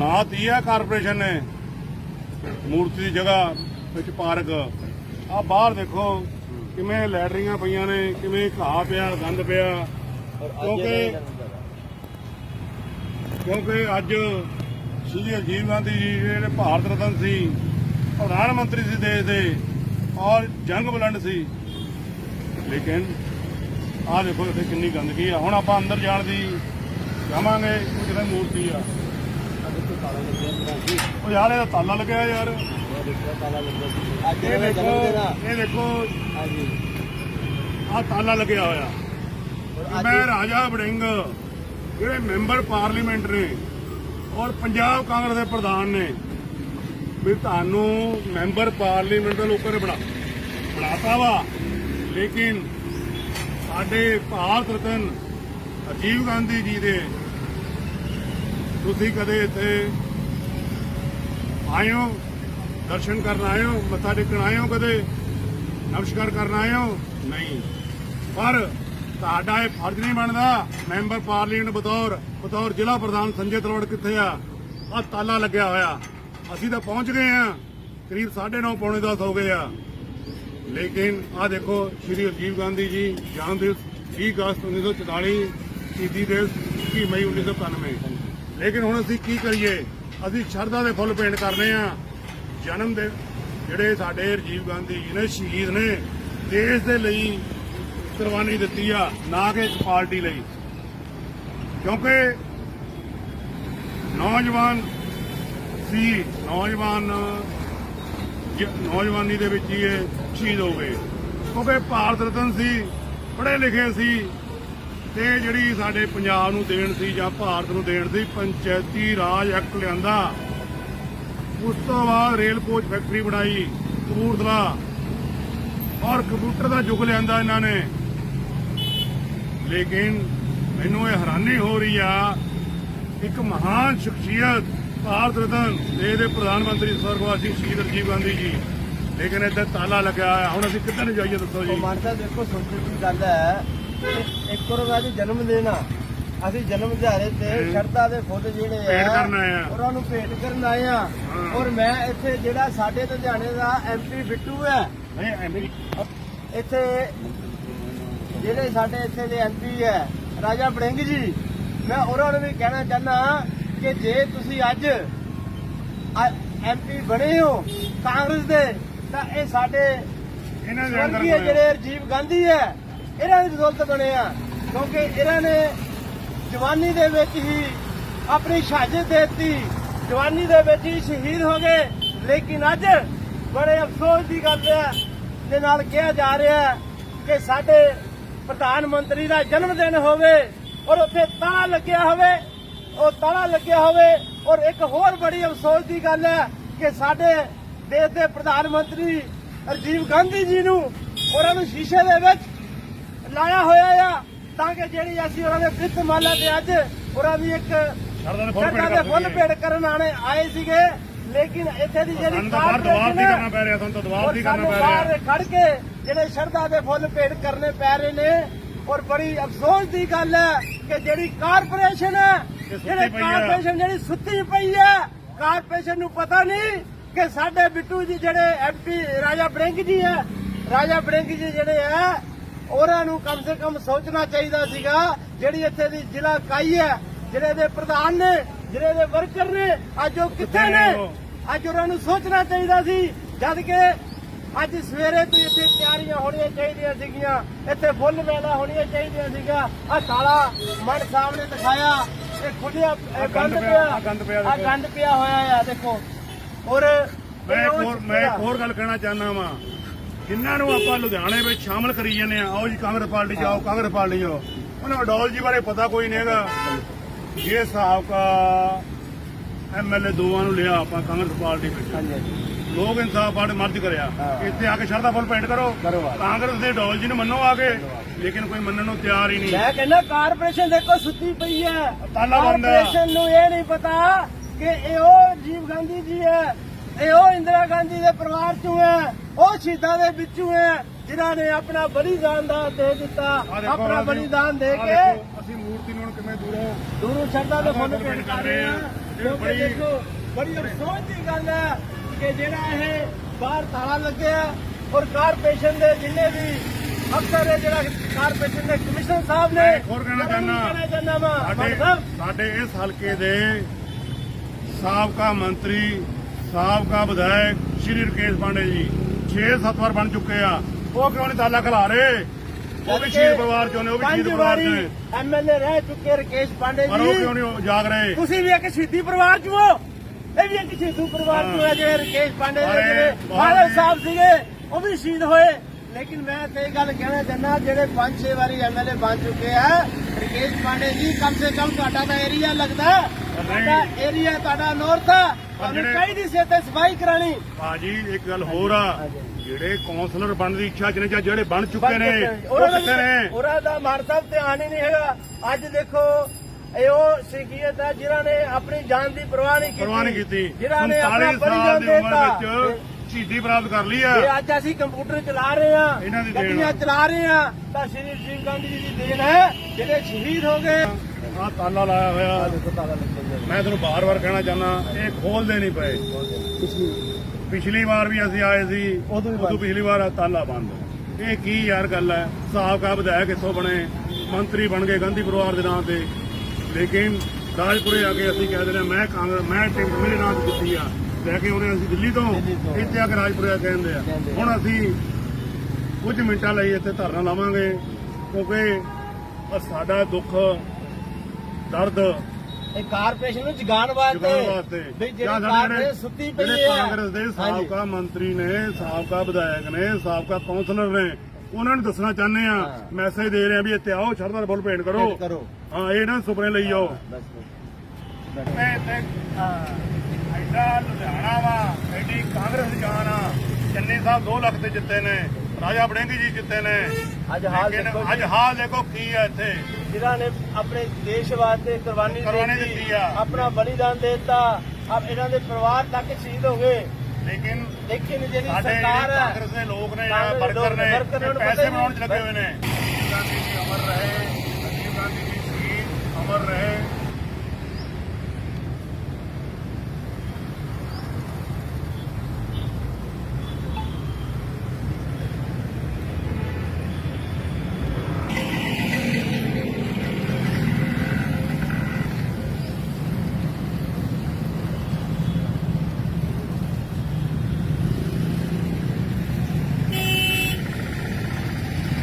ਬਣਾਤੀ ਹੈ ਕਾਰਪੋਰੇਸ਼ਨ ਨੇ। ਮੂਰਤੀ ਦੀ ਜਗ੍ਹਾ ਵਿੱਚ ਪਾਰਕ। ਆ ਬਾਹਰ ਦੇਖੋ ਕਿਵੇਂ ਲੈਟਰੀਆਂ ਪਈਆਂ ਨੇ ਕਿਵੇਂ ਘਾਹ ਪਿਆ ਗੰਦ ਪਿਆ। ਕਿਉਂਕਿ ਕਿਉਂਕਿ ਅੱਜ ਸ਼੍ਰੀ ਰਾਜੀਵ ਗਾਂਧੀ ਜੀ ਜਿਹੜੇ ਭਾਰਤ ਰਤਨ ਸੀ ਪ੍ਰਧਾਨ ਮੰਤਰੀ ਸੀ ਦੇਸ਼ ਦੇ ਔਰ ਜੰਗ ਬਲੰਡ ਸੀ। ਲੇਕਿਨ ਆਹ ਦੇਖੋ ਇੱਥੇ ਕਿੰਨੀ ਗੰਦਗੀ ਆ। ਹੁਣ ਆਪਾਂ ਅੰਦਰ ਜਾਣ ਦੀ ਜਾਵਾਂਗੇ ਕਿਤੇ ਮੂਰਤੀ ਆ। ਉਹ ਯਾਰ ਇਹਦਾ ਤਾਲਾ ਲੱਗਿਆ ਯਾਰ। ਇਹ ਦੇਖੋ ਆ। ਇਹ ਦੇਖੋ। ਹਾਂਜੀ। ਆਹ ਤਾਲਾ ਲੱਗਿਆ ਹੋਇਆ। ਮੈਂ ਰਾਜਾ ਵੜਿੰਗ ਜਿਹੜੇ ਮੈਂਬਰ ਪਾਰਲੀਮੈਂਟ ਨੇ ਔਰ ਪੰਜਾਬ ਕਾਂਗਰਸ ਦੇ ਪ੍ਰਧਾਨ ਨੇ ਵੀ ਤੁਹਾਨੂੰ ਮੈਂਬਰ ਪਾਰਲੀਮੈਂਟ ਦੇ ਲੋਕਾਂ ਨੇ ਬਣਾ ਬਣਾਤਾ ਵਾ। ਲੇਕਿਨ ਸਾਡੇ ਭਾਰਤ ਰਤਨ ਰਾਜੀਵ ਗਾਂਧੀ ਜੀ ਦੇ ਤੁਸੀਂ ਕਦੇ ਇੱਥੇ ਆਏ ਹੋ? ਦਰਸ਼ਨ ਕਰਨ ਆਇਓ ਮੱਥਾ ਟੇਕਣ ਆਏ ਹੋ ਕਦੇ? ਨਮਸਕਾਰ ਕਰਨ ਆਏ ਹੋ? ਨਹੀਂ। ਪਰ ਤੁਹਾਡਾ ਇਹ ਫਰਜ਼ ਨਹੀਂ ਬਣਦਾ। ਮੈਂਬਰ ਪਾਰਲੀਮੈਂਟ ਬਤੌਰ ਬਤੌਰ ਜ਼ਿਲ੍ਹਾ ਪ੍ਰਧਾਨ ਸੰਜੇ ਤਰਵੜ ਕਿੱਥੇ ਆ? ਆ ਤਾਲਾ ਲੱਗਿਆ ਹੋਇਆ। ਅਸੀਂ ਤਾਂ ਪਹੁੰਚ ਗਏ ਆ ਕਰੀਬ 9:30 ਪੌਣੇ 10 ਹੋ ਗਏ ਆ। ਲੇਕਿਨ ਆ ਦੇਖੋ, ਸ਼੍ਰੀ ਰਾਜੀਵ ਗਾਂਧੀ ਜੀ ਜਨਮ ਦਿਵਸ 20 ਅਗਸਤ 1944 ਸ਼ਹੀਦੀ ਦਿਵਸ 21 ਮਈ 1991 ਲੇਕਿਨ ਹੁਣ ਅਸੀਂ ਕੀ ਕਰੀਏ? ਅਸੀਂ ਸ਼ਰਧਾ ਦੇ ਫੁੱਲ ਭੇਂਟ ਕਰਨੇ ਆ। ਜਨਮ ਦੇ ਜਿਹੜੇ ਸਾਡੇ ਰਾਜੀਵ ਗਾਂਧੀ ਜੀ ਨੇ ਸ਼ਹੀਦ ਨੇ, ਦੇਸ਼ ਦੇ ਲਈ ਕੁਰਬਾਨੀ ਦਿੱਤੀ ਆ, ਨਾ ਕਿ ਇੱਕ ਪਾਰਟੀ ਲਈ। ਕਿਉਂਕਿ ਨੌਜਵਾਨ ਸੀ, ਨੌਜਵਾਨ ਨੌਜਵਾਨੀ ਦੇ ਵਿੱਚ ਹੀ ਇਹ ਸ਼ਹੀਦ ਹੋ ਗਏ। ਕਿਉਂਕਿ ਭਾਰਤ ਰਤਨ ਸੀ, ਪੜ੍ਹੇ ਲਿਖੇ ਸੀ ਤੇ ਜਿਹੜੀ ਸਾਡੇ ਪੰਜਾਬ ਨੂੰ ਦੇਣ ਸੀ ਜਾਂ ਭਾਰਤ ਨੂੰ ਦੇਣ ਸੀ, ਪੰਚਾਇਤੀ ਰਾਜ ਐਕਟ ਲਿਆਂਦਾ। ਉਸ ਤੋਂ ਬਾਅਦ ਰੇਲ ਕੋਚ ਫੈਕਟਰੀ ਬਣਾਈ, ਕਪੂਰਥਲਾ। ਔਰ ਕੰਪਿਊਟਰ ਦਾ ਯੁੱਗ ਲਿਆਂਦਾ ਇਹਨਾਂ ਨੇ। ਲੇਕਿਨ ਮੈਨੂੰ ਇਹ ਹੈਰਾਨੀ ਹੋ ਰਹੀ ਆ, ਇੱਕ ਮਹਾਨ ਸ਼ਖਸੀਅਤ ਭਾਰਤ ਰਤਨ ਦੇਸ਼ ਦੇ ਪ੍ਰਧਾਨ ਮੰਤਰੀ ਸਵਰਗਵਾਸੀ ਸ਼ਹੀਦ ਰਾਜੀਵ ਗਾਂਧੀ ਜੀ। ਲੇਕਿਨ ਇੱਥੇ ਤਾਲਾ ਲੱਗਿਆ ਹੁਣ ਅਸੀਂ ਕਿੱਧਰ ਨੂੰ ਜਾਈਏ ਦੱਸੋ ਜੀ? ਮਾਨਸਾ ਦੇਖੋ ਸੋਚਣ ਦੀ ਗੱਲ ਹੈ। ਕਿ ਇੱਕ ਜਨਮ ਆ ਅਸੀਂ ਜਨਮ ਦਿਹਾੜੇ ਤੇ। ਸ਼ਰਧਾ ਦੇ ਫੁੱਲ ਜਿਹੜੇ ਆ ਭੇਟ ਕਰਨ ਆਏ ਆ। ਉਹਨਾਂ ਨੂੰ ਭੇਟ ਕਰਨ ਆਏ ਆ। ਔਰ ਮੈਂ ਇੱਥੇ ਜਿਹੜਾ ਸਾਡੇ ਲੁਧਿਆਣੇ ਦਾ ਐਮਪੀ ਬਿੱਟੂ ਹੈ ਇੱਥੇ ਜਿਹੜੇ ਸਾਡੇ ਇੱਥੇ ਦੇ ਐਮਪੀ ਹੈ ਰਾਜਾ ਬੜਿੰਗ ਜੀ ਮੈਂ ਉਹਨਾਂ ਨੂੰ ਵੀ ਕਹਿਣਾ ਚਾਹਨਾ ਕਿ ਜੇ ਤੁਸੀਂ ਅੱਜ ਐਮਪੀ ਬਣੇ ਹੋ ਕਾਂਗਰਸ ਦੇ ਤਾਂ ਇਹ ਸਾਡੇ ਇਹਨਾਂ ਦੇ ਜਿਹੜੇ ਰਾਜੀਵ ਗਾਂਧੀ ਹੈ ਇਹਨਾਂ ਦੀ ਬਦੌਲਤ ਬਣੇ ਆ। ਕਿਉਂਕਿ ਇਹਨਾਂ ਨੇ ਜਵਾਨੀ ਦੇ ਵਿੱਚ ਹੀ ਆਪਣੀ ਸ਼ਹਾਦਤ ਦੇ ਦਿੱਤੀ। ਜਵਾਨੀ ਦੇ ਵਿੱਚ ਹੀ ਸ਼ਹੀਦ ਹੋ ਗਏ। ਲੇਕਿਨ ਅੱਜ ਬੜੇ ਅਫਸੋਸ ਦੀ ਗੱਲ ਹੈ ਦੇ ਨਾਲ ਕਿਹਾ ਜਾ ਰਿਹਾ ਹੈ ਕਿ ਸਾਡੇ ਪ੍ਰਧਾਨ ਮੰਤਰੀ ਦਾ ਜਨਮ ਦਿਨ ਹੋਵੇ ਔਰ ਉੱਥੇ ਤਾਲਾ ਲੱਗਿਆ ਹੋਵੇ, ਉਹ ਤਾਲਾ ਲੱਗਿਆ ਹੋਵੇ ਔਰ ਇੱਕ ਹੋਰ ਬੜੀ ਅਫਸੋਸ ਦੀ ਗੱਲ ਹੈ ਕਿ ਸਾਡੇ ਦੇਸ਼ ਦੇ ਪ੍ਰਧਾਨ ਮੰਤਰੀ ਰਾਜੀਵ ਗਾਂਧੀ ਜੀ ਨੂੰ ਉਹਨਾਂ ਨੂੰ ਸ਼ੀਸ਼ੇ ਦੇ ਵਿੱਚ ਲਾਇਆ ਹੋਇਆ ਆ ਤਾਂ ਕਿ ਜਿਹੜੀ ਅਸੀਂ ਉਹਨਾਂ ਦੇ ਪ੍ਰਿਤ ਮਾਲਾ ਤੇ ਅੱਜ ਉਹਨਾਂ ਦੀ ਇੱਕ ਸ਼ਰਧਾ ਦੇ ਫੁੱਲ ਭੇਟ ਕਰਨ ਆਣੇ ਆਏ ਸੀਗੇ ਲੇਕਿਨ ਇੱਥੇ ਦੀ ਜਿਹੜੀ ਕਾਰਪੋਰੇਸ਼ਨ ਕਰਨਾ ਪੈ ਰਿਹਾ ਸਾਨੂੰ ਤਾਂ ਦਬਾਅ ਦੀ ਕਰਨਾ ਪੈ ਰਿਹਾ ਬਾਹਰ ਖੜ ਕੇ ਜਿਹੜੇ ਸ਼ਰਧਾ ਦੇ ਫੁੱਲ ਭੇਟ ਕਰਨੇ ਪੈ ਰਹੇ ਨੇ ਔਰ ਬੜੀ ਅਫਸੋਸ ਦੀ ਗੱਲ ਹੈ ਕਿ ਜਿਹੜੀ ਕਾਰਪੋਰੇਸ਼ਨ ਹੈ ਜਿਹੜੇ ਹੈ। ਕਾਰਪੋਰੇਸ਼ਨ ਜਿਹੜੀ ਸੁੱਤੀ ਪਈ ਹੈ ਕਾਰਪੋਰੇਸ਼ਨ ਨੂੰ ਪਤਾ ਨਹੀਂ ਕਿ ਸਾਡੇ ਬਿੱਟੂ ਜੀ ਜਿਹੜੇ ਐਮਪੀ ਰਾਜਾ ਬੜਿੰਗ ਜੀ ਹੈ ਰਾਜਾ ਬੜਿੰਗ ਜੀ ਜਿਹੜੇ ਹੈ ਉਹਨਾਂ ਨੂੰ ਕਮ ਸੇ ਕਮ ਸੋਚਣਾ ਚਾਹੀਦਾ ਸੀਗਾ ਜਿਹੜੀ ਇੱਥੇ ਦੀ ਜ਼ਿਲ੍ਹਾ ਇਕਾਈ ਹੈ ਜਿਹੜੇ ਦੇ ਪ੍ਰਧਾਨ ਨੇ ਜਿਹੜੇ ਦੇ ਵਰਕਰ ਨੇ ਅੱਜ ਉਹ ਕਿੱਥੇ ਨੇ? ਅੱਜ ਉਹਨਾਂ ਨੂੰ ਸੋਚਣਾ ਚਾਹੀਦਾ ਸੀ ਜਦ ਕਿ ਅੱਜ ਸਵੇਰੇ ਤੋਂ ਇੱਥੇ ਤਿਆਰੀਆਂ ਹੋਣੀਆਂ ਚਾਹੀਦੀਆਂ ਸੀਗੀਆਂ ਇੱਥੇ ਫੁੱਲ ਮੇਲਾ ਹੋਣੀਆਂ ਚਾਹੀਦੀਆਂ ਸੀਗਾ। ਆ ਕਾਲਾ ਮਨ ਸਾਹਿਬ ਨੇ ਦਿਖਾਇਆ ਇਹ ਖੁੱਲਿਆ ਗੰਦ ਪਿਆ, ਗੰਦ ਪਿਆ ਦੇਖੋ। ਗੰਦ ਪਿਆ ਹੋਇਆ ਆ ਦੇਖੋ। ਔਰ ਮੈਂ ਇੱਕ ਹੋਰ ਮੈਂ ਇੱਕ ਹੋਰ ਗੱਲ ਕਹਿਣਾ ਚਾਹੁੰਦਾ ਵਾਂ। ਜਿਨ੍ਹਾਂ ਨੂੰ ਆਪਾਂ ਲੁਧਿਆਣੇ ਵਿੱਚ ਸ਼ਾਮਲ ਕਰੀ ਜਾਂਦੇ ਆ ਆਓ ਜੀ ਕਾਂਗਰਸ ਪਾਰਟੀ ਜਾਓ ਕਾਂਗਰਸ ਪਾਰਟੀ ਜਾਓ ਉਹਨਾਂ ਅਡੋਲ ਜੀ ਬਾਰੇ ਪਤਾ ਕੋਈ ਨਹੀਂ ਹੈਗਾ। ਇਹ ਸਾਬਕਾ ਐਮਐਲਏ ਦੋਵਾਂ ਨੂੰ ਲਿਆ ਆਪਾਂ ਕਾਂਗਰਸ ਪਾਰਟੀ ਵਿੱਚ। ਲੋਕ ਇਨਸਾਫ ਪਾਰਟੀ ਮਰਜ ਕਰਿਆ। ਇੱਥੇ ਆ ਕੇ ਸ਼ਰਧਾ ਫੁੱਲ ਪੇਂਟ ਕਰੋ। ਕਾਂਗਰਸ ਦੇ ਅਡੋਲ ਜੀ ਨੂੰ ਮੰਨੋ ਆ ਕੇ ਲੇਕਿਨ ਕੋਈ ਮੰਨਣ ਨੂੰ ਤਿਆਰ ਹੀ ਨਹੀਂ। ਮੈਂ ਕਹਿੰਦਾ ਕਾਰਪੋਰੇਸ਼ਨ ਦੇਖੋ ਸੁੱਤੀ ਪਈ ਹੈ। ਕਾਰਪੋਰੇਸ਼ਨ ਨੂੰ ਇਹ ਨਹੀਂ ਪਤਾ ਕਿ ਇਹ ਉਹ ਰਾਜੀਵ ਗਾਂਧੀ ਜੀ ਹੈ ਇਹ ਉਹ ਇੰਦਰਾ ਗਾਂਧੀ ਦੇ ਪਰਿਵਾਰ ਚੋਂ ਹੈ। ਉਹ ਸ਼ਹੀਦਾਂ ਦੇ ਵਿੱਚੋਂ ਹੈ ਜਿਨ੍ਹਾਂ ਨੇ ਆਪਣਾ ਬਲੀਦਾਨ ਦਾ ਦੇ ਦਿੱਤਾ ਆਪਣਾ ਬਲੀਦਾਨ ਦੇ ਕੇ। ਅਸੀਂ ਮੂਰਤੀ ਨੂੰ ਕਿਵੇਂ ਦੂਰੋਂ ਦੂਰੋਂ ਸ਼ਰਧਾ ਦੇ ਫੁੱਲ ਭੇਟ ਕਰ ਰਹੇ ਹਾਂ। ਬੜੀ- ਦੇਖੋ ਬੜੀ ਅਫਸੋਸ ਦੀ ਗੱਲ ਹੈ ਕਿ ਜਿਹੜਾ ਇਹ ਬਾਹਰ ਤਾਲਾ ਲੱਗਿਆ ਔਰ ਕਾਰਪੋਰੇਸ਼ਨ ਦੇ ਜਿੰਨੇ ਵੀ ਅਫਸਰ ਹੈ ਜਿਹੜਾ ਕਾਰਪੋਰੇਸ਼ਨ ਦੇ ਕਮਿਸ਼ਨਰ ਸਾਹਿਬ ਨੇ ਹੋਰ ਕਹਿਣਾ ਚਾਹੁੰਦਾ। ਸਾਡੇ ਇਸ ਹਲਕੇ ਦੇ ਸਾਬਕਾ ਮੰਤਰੀ ਸਾਬਕਾ ਵਿਧਾਇਕ ਸ਼੍ਰੀ ਰਕੇਸ਼ ਪਾਂਡੇ ਜੀ। 6-7 ਵਾਰ ਬਣ ਚੁੱਕੇ ਆ। ਉਹ ਕਿਉਂ ਨਹੀਂ ਤਾਲਾ ਖਿਲਾ ਰਹੇ? ਉਹ ਵੀ ਸ਼ਹੀਦ ਪਰਿਵਾਰ ਚੋਂ ਨੇ ਉਹ ਵੀ ਸ਼ਹੀਦ ਪਰਿਵਾਰ ਵਾਰੀ ਚੋਂ ਨੇ। ਐਮਐਲਏ ਰਹਿ ਚੁੱਕੇ ਰਕੇਸ਼ ਪਾਂਡੇ ਪਰ ਉਹ ਕਿਉਂ ਨਹੀਂ ਜਾਗ ਰਹੇ? ਤੁਸੀਂ ਵੀ ਇੱਕ ਸ਼ਹੀਦੀ ਪਰਿਵਾਰ ਚੋਂ। ਹੋ ਇਹ ਵੀ ਇੱਕ ਸ਼ਹੀਦੂ ਪਰਿਵਾਰ ਚੋਂ ਹੈ ਜਿਹੜੇ ਰਕੇਸ਼ ਪਾਂਡੇ ਦੇ ਜਿਹੜੇ। ਸਾਹਿਬ ਸੀਗੇ ਉਹ ਵੀ ਸ਼ਹੀਦ ਹੋਏ। ਲੇਕਿਨ ਮੈਂ ਤੇ ਇਹ ਗੱਲ ਕਹਿਣਾ ਚਾਹੁੰਦਾ ਜਿਹੜੇ 5-6 ਵਾਰੀ ਐਮਐਲਏ ਬਣ ਚੁੱਕੇ ਆ ਰਕੇਸ਼ ਪਾਂਡੇ ਜੀ ਕਮ ਸੇ ਕਮ ਤੁਹਾਡਾ ਤਾਂ ਏਰੀਆ ਲੱਗਦਾ। ਤੁਹਾਡਾ ਏਰੀਆ ਤੁਹਾਡਾ ਨੌਰਥ ਆ। ਤੁਹਾਨੂੰ ਚਾਹੀਦੀ ਸੀ ਇੱਥੇ ਸਫ਼ਾਈ ਕਰਾਣੀ ਬਾਜੀ ਇੱਕ ਗੱਲ ਹੋਰ ਆ। ਜਿਹੜੇ ਕੌਂਸਲਰ ਬਣਨ ਦੀ ਇੱਛਾ ਚ ਨੇ ਜਾਂ ਜਿਹੜੇ ਬਣ ਚੁੱਕੇ ਬਣ ਨੇ। ਉਹ ਕਿੱਥੇ ਨੇ? ਉਹਨਾਂ ਦਾ ਮਾਨ ਸਾਹਿਬ ਧਿਆਨ ਹੀ ਨਹੀਂ ਹੈਗਾ। ਅੱਜ ਦੇਖੋ ਇਹ ਉਹ ਸ਼ਖਸੀਅਤ ਹੈ ਜਿਨ੍ਹਾਂ ਨੇ ਆਪਣੀ ਜਾਨ ਦੀ ਪਰਵਾਹ ਨਹੀਂ ਕੀਤੀ ਪਰਵਾਹ ਨਹੀਂ ਕੀਤੀ। ਜਿਨ੍ਹਾਂ ਨੇ ਆਪਣਾ 47 ਸਾਲ ਦੀ ਵਿੱਚ ਸ਼ਹੀਦੀ ਪ੍ਰਾਪਤ ਕਰ ਲਈ ਆ। ਇਹ ਅੱਜ ਅਸੀਂ ਕੰਪਿਊਟਰ ਚਲਾ ਰਹੇ ਆ ਇਹਨਾਂ ਦੀ ਦੇਣ ਗੱਡੀਆਂ ਆ। ਚਲਾ ਰਹੇ ਆ ਤਾਂ ਸ਼੍ਰੀ ਰਾਜੀਵ ਗਾਂਧੀ ਜੀ ਦੀ ਦੇਣ ਹੈ ਜਿਹੜੇ ਸ਼ਹੀਦ ਹੋ ਗਏ। ਆ ਤਾਲਾ ਲਾਇਆ ਹੋਇਆ। ਮੈਂ ਤੁਹਾਨੂੰ ਬਾਰ-ਬਾਰ ਕਹਿਣਾ ਚਾਹੁੰਦਾ ਇਹ ਖੋਲਦੇ ਨਹੀਂ ਪਏ। ਪਿਛਲੀ ਵਾਰ। ਵੀ ਅਸੀਂ ਆਏ ਸੀ ਉਦੋਂ ਵੀ ਬੰਦ। ਪਿਛਲੀ ਵਾਰ ਤਾਲਾ ਬੰਦ। ਇਹ ਕੀ ਯਾਰ ਗੱਲ ਹੈ? ਸਾਬਕਾ ਵਿਧਾਇਕ ਇੱਥੋਂ ਬਣੇ? ਮੰਤਰੀ ਬਣ ਗਏ ਗਾਂਧੀ ਪਰਿਵਾਰ ਦੇ ਨਾਂ ਤੇ। ਲੇਕਿਨ ਰਾਜਪੁਰੇ ਆ ਕੇ ਅਸੀਂ ਕਹਿ ਦਿੰਦੇ ਹਾਂ, ਮੈਂ ਕਾਂਗਰਸ ਮੈਂ ਟਿਕਟ ਮੇਰੇ ਨਾਂ ਤੇ ਦਿੱਤੀ ਆ। ਲੈ ਕੇ ਉਹਨੇ ਅਸੀਂ ਦਿੱਲੀ ਤੋਂ। ਇੱਥੇ ਆ ਕੇ ਰਾਜਪੁਰੇ ਆ ਕੇ ਕਹਿੰਦੇ ਆ। ਹੁਣ ਅਸੀਂ ਕੁਝ ਮਿੰਟਾਂ ਲਈ ਇੱਥੇ ਧਰਨਾ ਲਾਵਾਂਗੇ ਕਿਉਂਕਿ ਸਾਡਾ ਦੁੱਖ ਦਰਦ ਇਹ ਕਾਰਪੋਰੇਸ਼ਨ ਨੂੰ ਜਗਾਉਣ ਵਾਸਤੇ। ਵੀ ਜਿਹੜੀ ਕਾਰਪੋਰੇਸ਼ਨ ਸੁੱਤੀ ਪਈ ਹੈ। ਕਾਂਗਰਸ ਦੇ ਸਾਬਕਾ ਮੰਤਰੀ ਨੇ ਸਾਬਕਾ ਵਿਧਾਇਕ ਨੇ ਸਾਬਕਾ ਕੌਂਸਲਰ ਨੇ ਉਹਨਾਂ ਨੂੰ ਦੱਸਣਾ ਚਾਹੁੰਦੇ ਆ। ਮੈਸੇਜ ਦੇ ਰਹੇ ਆ ਵੀ ਇੱਥੇ ਆਓ ਸ਼ਰਧਾ ਫੁੱਲ ਭੇਂਟ ਕਰੋ। ਹਾਂ ਇਹ ਨਾ ਸੁਪਨੇ ਲਈ ਮੈਂ ਤੇ ਐਡਾ ਲੁਧਿਆਣਾ ਵਾ ਐਡੀ ਕਾਂਗਰਸ ਜਾਨ ਆ ਚੰਨੀ ਸਾਹਿਬ 2 ਲੱਖ ਤੇ ਜਿੱਤੇ ਨੇ ਰਾਜਾ ਬੜਿੰਗੀ ਜੀ ਜਿੱਤੇ ਨੇ ਅੱਜ ਹਾਲ ਦੇਖੋ ਅੱਜ ਜੀ। ਹਾਲ ਦੇਖੋ ਕੀ ਹੈ ਇੱਥੇ ਜਿਨ੍ਹਾਂ ਨੇ ਆਪਣੇ ਦੇਸ਼ ਵਾਸਤੇ ਕੁਰਬਾਨੀ ਦਿੱਤੀ, ਆ। ਆਪਣਾ ਬਲੀਦਾਨ ਦੇ ਦਿੱਤਾ ਆਪ ਇਹਨਾਂ ਦੇ ਪਰਿਵਾਰ ਤੱਕ ਸ਼ਹੀਦ ਹੋ ਗਏ ਲੇਕਿਨ ਲੇਕਿਨ ਜਿਹੜੀ ਸਰਕਾਰ ਹੈ ਕਾਂਗਰਸ ਦੇ ਲੋਕ ਨੇ ਦੇ ਵਰਕਰ ਨੇ ਪੈਸੇ ਬਣਾਉਣ ਚ। ਲੱਗੇ ਹੋਏ ਨੇ ਜੀ ਅਮਰ ਰਹੇ ਰਾਜੀਵ ਗਾਂਧੀ ਜੀ ਸ਼ਹੀਦ ਅਮਰ ਰਹੇ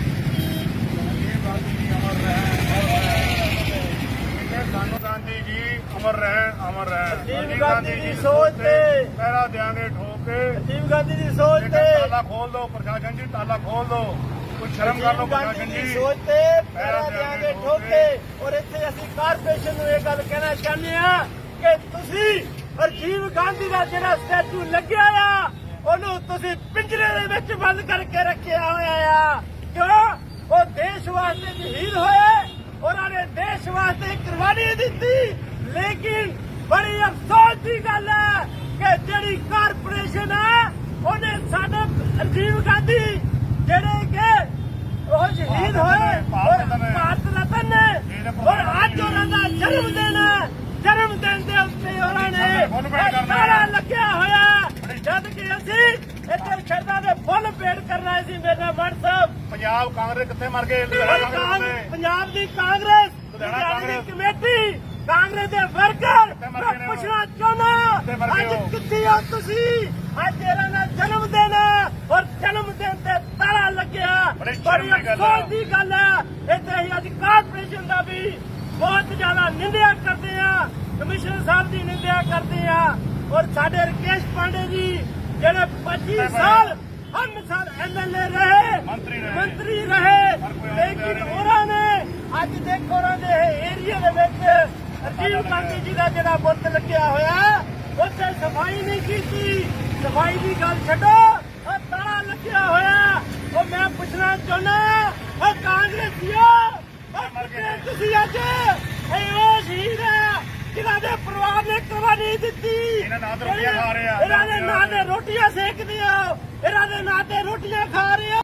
ਰਾਜੀਵ ਗਾਂਧੀ ਜੀ ਅਮਰ ਰਹੇ ਸਾਨੂੰ ਗਾਂਧੀ ਜੀ ਅਮਰ ਰਹੇ ਅਮਰ ਰਹੇ ਰਾਜੀਵ ਗਾਂਧੀ ਦੀ ਸੋਚ ਤੇ। ਪਹਿਰਾ ਦਿਆਂਗੇ ਠੋਕ ਕੇ। ਰਾਜੀਵ ਗਾਂਧੀ ਦੀ ਸੋਚ ਤੇ। ਤਾਲਾ ਖੋਲ ਦੋ ਪ੍ਰਸ਼ਾਸਨ ਜੀ ਤਾਲਾ ਖੋਲ ਦੋ ਕੋਈ ਸ਼ਰਮ ਕਰ ਲੋ ਰਾਜੀਵ ਗਾਂਧੀ ਪ੍ਰਸ਼ਾਸਨ ਜੀ। ਸੋਚ ਤੇ ਪਹਿਰਾ ਦਿਆਂਗੇ ਠੋਕੇ ਔਰ ਇੱਥੇ ਅਸੀਂ ਕਾਰਪੋਰੇਸ਼ਨ ਨੂੰ ਇਹ ਗੱਲ ਕਹਿਣਾ ਚਾਹੁੰਦੇ ਆ ਕਿ ਤੁਸੀਂ ਰਾਜੀਵ ਗਾਂਧੀ ਦਾ ਜਿਹੜਾ ਸਟੈਚੂ ਲੱਗਿਆ ਆ ਉਹਨੂੰ ਤੁਸੀਂ ਪਿੰਜਰੇ ਦੇ ਵਿੱਚ ਬੰਦ ਕਰਕੇ ਰੱਖਿਆ ਹੋਇਆ ਆ। ਕਿਉਂ? ਉਹ ਦੇਸ਼ ਵਾਸਤੇ ਸ਼ਹੀਦ ਹੋਏ ਉਹਨਾਂ ਨੇ ਦੇਸ਼ ਵਾਸਤੇ ਕੁਰਬਾਨੀ ਦਿੱਤੀ। ਲੇਕਿਨ ਬੜੀ ਅਫਸੋਸ ਦੀ ਗੱਲ ਹੈ ਕਿ ਜਿਹੜੀ ਕਾਰਪੋਰੇਸ਼ਨ ਹੈ ਉਹਨੇ ਸਾਡੇ ਰਾਜੀਵ ਗਾਂਧੀ ਜਿਹੜੇ ਕਿ ਉਹ ਸ਼ਹੀਦ ਹੋਏ ਔਰ ਭਾਰਤ ਰਤਨ ਨੇ ਔਰ ਅੱਜ ਉਹਨਾਂ ਦਾ ਜਨਮ ਦਿਨ ਹੈ ਜਨਮ ਦਿਨ ਦੇ ਉੱਤੇ ਉਹਨਾਂ ਨੇ। ਨਾਰਾ ਲੱਗਿਆ ਹੋਇਆ ਜਦ ਕਿ ਅਸੀਂ ਇੱਥੇ ਸ਼ਰਧਾ ਦੇ ਫੁੱਲ ਭੇਟ ਕਰਨਾ ਸੀ ਮੇਰੇ ਮਨ ਸਾਹਿਬ ਪੰਜਾਬ ਕਾਂਗਰਸ ਕਿੱਥੇ ਮਰ ਗਏ ਪੰਜਾਬ ਦੀ ਕਾਂਗਰਸ ਲੁਧਿਆਣਾ ਲੁਧਿਆਣੇ ਦੀ ਕਾਂਗਰਸ। ਕਮੇਟੀ ਕਾਂਗਰਸ ਦੇ ਵਰਕਰ ਮੈਂ ਨੇ? ਪੁੱਛਣਾ ਚਾਹੁੰਦਾ ਅੱਜ? ਕਿੱਥੇ ਹੋ ਤੁਸੀਂ ਅੱਜ ਇਹਨਾਂ ਦਾ ਜਨਮ ਦਿਨ ਔਰ ਜਨਮ ਦਿਨ ਤੇ ਤਾਲਾ ਲੱਗਿਆ ਬੜੀ। ਅਫਸੋਸ ਦੀ ਗੱਲ ਹੈ ਇੱਥੇ ਹੀ ਅੱਜ ਕਾਰਪੋਰੇਸ਼ਨ ਦਾ ਵੀ ਬਹੁਤ ਜ਼ਿਆਦਾ ਨਿੰਦਿਆ ਕਰਦੇ ਆ ਕਮਿਸ਼ਨਰ ਸਾਹਿਬ ਦੀ ਨਿੰਦਿਆ ਕਰਦੇ ਆ ਔਰ ਸਾਡੇ ਰਕੇਸ਼ ਪਾਂਡੇ ਜੀ ਜਿਹੜੇ 25 ਸਾਲ ਹਮ ਸਾਲ ਐਮਐਲਏ ਰਹੇ ਮੰਤਰੀ ਰਹੇ। ਲੇਕਿਨ। ਉਹਨਾਂ ਨੇ ਅੱਜ ਦੇਖੋ ਉਹਨਾਂ ਦੇ ਏਰੀਆ ਦੇ ਵਿੱਚ ਰਾਜੀਵ ਗਾਂਧੀ ਜੀ ਦਾ ਜਿਹੜਾ ਬੁੱਤ ਲੱਗਿਆ ਹੋਇਆ ਉੱਥੇ ਸਫ਼ਾਈ ਨਹੀਂ ਕੀਤੀ। ਸਫ਼ਾਈ ਦੀ ਗੱਲ ਛੱਡੋ ਉਹ ਤਾਲਾ ਲੱਗਿਆ ਹੋਇਆ। ਉਹ ਮੈਂ ਪੁੱਛਣਾ ਚਾਹੁੰਦਾ ਉਹ ਕਾਂਗਰਸੀਓ ਤੁਸੀਂ ਅੱਜ? ਇਹ ਉਹ ਸ਼ਹੀਦ ਹੈ ਜਿਨ੍ਹਾਂ ਦੇ ਪਰਿਵਾਰ ਨੇ ਕੁਰਬਾਨੀ ਦਿੱਤੀ। ਇਹਨਾਂ ਨਾਲ ਤਾਂ ਰੋਟੀਆਂ ਖਾ ਰਹੇ ਆ। ਇਹਨਾਂ ਦੇ ਨਾਂ ਤੇ ਰੋਟੀਆਂ ਸੇਕਦੇ ਆ। ਇਹਨਾਂ ਦੇ ਨਾਂ ਤੇ ਰੋਟੀਆਂ ਖਾ ਰਹੇ ਆ।